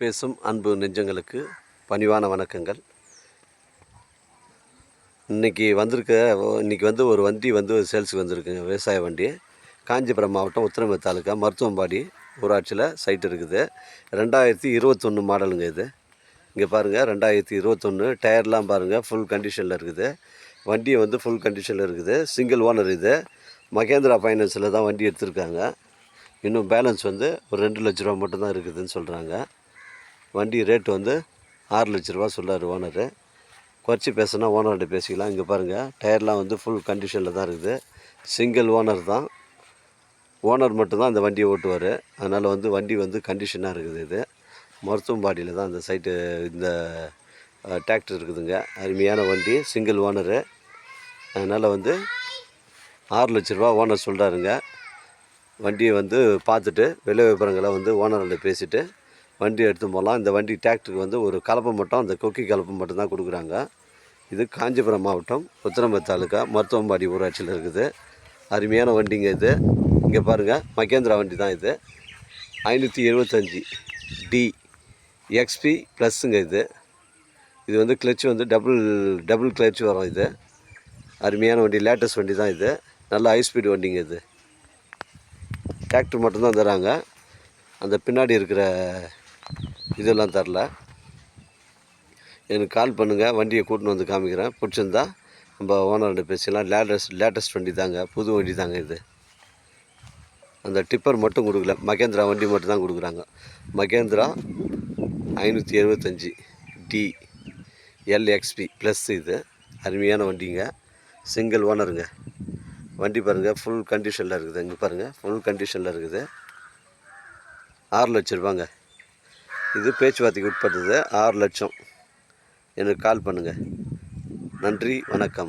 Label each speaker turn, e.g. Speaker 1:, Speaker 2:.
Speaker 1: பேசும் அன்பு நெஞ்சங்களுக்கு பணிவான வணக்கங்கள். இன்றைக்கி வந்திருக்க இன்றைக்கி வந்து ஒரு வண்டி வந்து சேல்ஸுக்கு வந்திருக்குங்க விவசாய வண்டி. காஞ்சிபுரம் மாவட்டம் உத்தரமே தாலுக்கா மருத்துவம்பாடி ஊராட்சியில் சைட் இருக்குது. ரெண்டாயிரத்தி இருபத்தொன்று மாடலுங்க இது. இங்கே பாருங்கள் ரெண்டாயிரத்தி இருபத்தொன்று டயர்லாம் பாருங்கள் ஃபுல் கண்டிஷனில் இருக்குது. வண்டி வந்து ஃபுல் கண்டிஷனில் இருக்குது. சிங்கிள் ஓனர் இது. மகேந்திரா ஃபைனான்ஸில் தான் வண்டி எடுத்திருக்காங்க. இன்னும் பேலன்ஸ் வந்து ஒரு ரெண்டு லட்ச ரூபா மட்டும்தான் இருக்குதுன்னு சொல்கிறாங்க வண்டி ரேட் வந்து ஆறு லட்ச ரூபா சொல்லார் ஓனரு குறைச்சி பேசுனா ஓனர்கிட்ட பேசிக்கலாம். இங்கே பாருங்கள் டயர்லாம் வந்து ஃபுல் கண்டிஷனில் தான் இருக்குது. சிங்கிள் ஓனர் தான். ஓனர் மட்டும்தான் அந்த வண்டியை ஓட்டுவார். அதனால் வந்து வண்டி வந்து கண்டிஷனாக இருக்குது இது. மருத்துவம்பாடியில் தான் இந்த சைட்டு இந்த டிராக்டர் இருக்குதுங்க. அருமையான வண்டி சிங்கிள் ஓனரு அதனால் வந்து ஆறு லட்ச ரூபா ஓனர் சொல்கிறாருங்க வண்டியை வந்து பார்த்துட்டு விலை விவரங்களை வந்து ஓனர்கிட்ட பேசிவிட்டு வண்டி எடுத்து போகலாம். இந்த வண்டி டிராக்டருக்கு வந்து ஒரு கலப்பை மட்டும் அந்த கொக்கி கலப்பை மட்டும் தான் கொடுக்குறாங்க. இது காஞ்சிபுரம் மாவட்டம் உத்திரம்பர் தாலுக்கா மருத்துவம்பாடி ஊராட்சியில் இருக்குது. அருமையான வண்டிங்க இது. இங்கே பாருங்கள் மகேந்திரா வண்டி தான் இது. ஐநூற்றி எழுபத்தஞ்சி டி எக்ஸ்பி ப்ளஸ்ஸுங்க இது. இது வந்து கிளச் வந்து டபுள் டபுள் கிளச் வரும் இது. அருமையான வண்டி லேட்டஸ்ட் வண்டி தான் இது. நல்ல ஹை ஸ்பீடு வண்டிங்க இது. டிராக்டர் மட்டும்தான் தராங்க. அந்த பின்னாடி இருக்கிற இதெல்லாம் தரல. எனக்கு கால் பண்ணுங்கள் வண்டியை கூட்டின்னு வந்து காமிக்கிறேன். பிடிச்சிருந்தா நம்ம ஓனர்கிட்ட பேசிக்கலாம் லேட்டஸ்ட் லேட்டஸ்ட் வண்டி தாங்க புது வண்டி தாங்க இது. அந்த டிப்பர் மட்டும் கொடுக்கல. மகேந்திரா வண்டி மட்டும் தான் கொடுக்குறாங்க. மகேந்திரா ஐநூற்றி எழுபத்தஞ்சி டி எல்எக்ஸ்பி ப்ளஸ் இது. அருமையான வண்டிங்க. சிங்கிள் ஓனருங்க வண்டி பாருங்கள் ஃபுல் கண்டிஷனில் இருக்குது. இங்கே பாருங்கள் ஃபுல் கண்டிஷனில் இருக்குது. ஆறு லட்ச ரூபாங்க. இது பேச்சுவார்த்தைக்கு உட்பட்டது. ஆறு லட்சம். எனக்கு கால் பண்ணுங்கள் நன்றி. வணக்கம்.